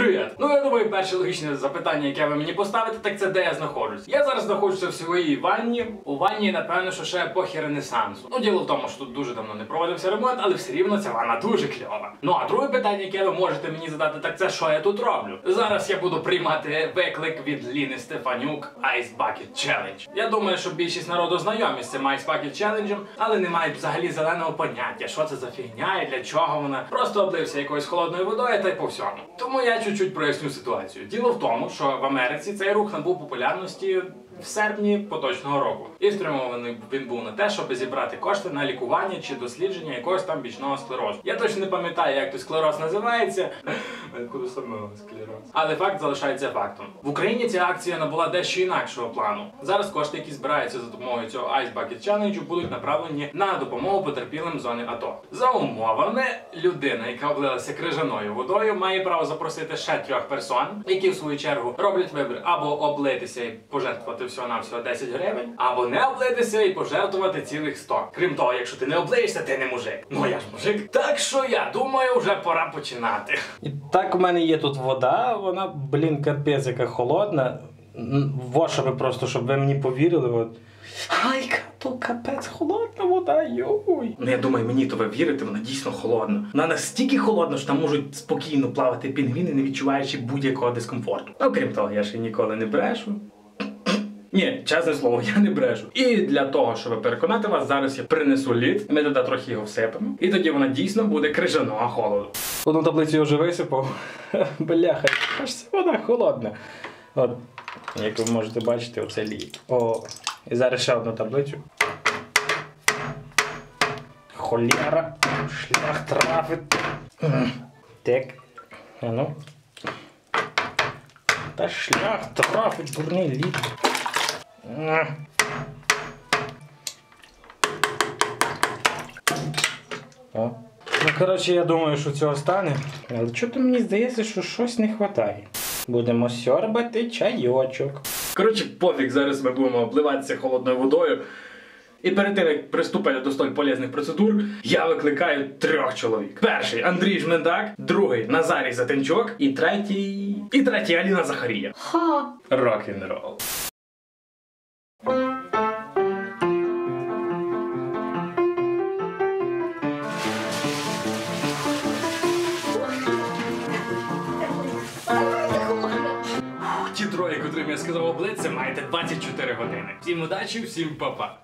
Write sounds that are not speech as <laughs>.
Привіт! Ну я думаю, перше логічне запитання, яке ви мені поставите, так це де я знаходжусь. Я зараз знаходжуся в своїй ванні. У ванні, напевно, що ще епохи Ренесансу. Ну, діло в тому, що тут дуже давно не проводився ремонт, але все рівно ця ванна дуже кльова. Ну а друге питання, яке ви можете мені задати, так це що я тут роблю? Зараз я буду приймати виклик від Ліни Стефанюк Ice Bucket Challenge. Я думаю, що більшість народу знайомі з цим Ice Bucket Challenge, але не мають взагалі зеленого поняття, що це за фігня і для чого вона. Просто облився якоюсь холодною водою та й по всьому. Тому я чуть-чуть проясню ситуацію. Діло в тому, що в Америці цей рух набув популярності. В серпні поточного року і спрямований він був на те, щоб зібрати кошти на лікування чи дослідження якогось там бічного склерозу. Я точно не пам'ятаю, як той склероз називається. <laughs> Куди саме склероз? Але факт залишається фактом. В Україні ця акція набула дещо інакшого плану. Зараз кошти, які збираються за допомогою цього Ice Bucket Challenge, будуть направлені на допомогу потерпілим зони АТО. За умовами, людина, яка облилася крижаною водою, має право запросити ще трьох персон, які в свою чергу роблять вибір або облитися і пожертвувати всього на всього 10 гривень, або не облитися і пожертвувати цілих 100. Крім того, якщо ти не облиєшся, ти не мужик. Ну я ж мужик. Так що я думаю, вже пора починати. І так у мене є тут вода, вона, блін, капець, яка холодна. Ви просто, щоб ви мені повірили. От. Ай, то капець холодна вода, йой. Ну я думаю, мені то ви вірите, вона дійсно холодна. Вона настільки холодна, що там можуть спокійно плавати пінгвіни, не відчуваючи будь-якого дискомфорту. Окрім того, я ще ніколи не брешу. Ні, чесне слово, я не брешу. І для того, щоб переконати вас, зараз я принесу лід, ми туди трохи його всипемо. І тоді вона дійсно буде крижаного холоду. Одну таблицю я вже висипав. <laughs> Бляха, аж ця вода холодна. От, як ви можете бачити, оце лід. О, і зараз ще одну таблицю. Холєра, шлях трафить. Так. А ну. Та шлях трафить, дурний лід. О. Ну, коротше, я думаю, що цього стане. Але чого то мені здається, що щось не вистачає. Будемо сьорбати чайочок. Коротше, пофіг, зараз ми будемо обливатися холодною водою. І перед тим, як приступити до столь полезних процедур, я викликаю трьох чоловік. Перший Андрій Жмендак, другий Назарій Затенчок і третій. І третій Аліна Захарія. Ха! Рок-н-рол. Троє, я сказав облитися, маєте 24 години. Всім удачі, всім па-па.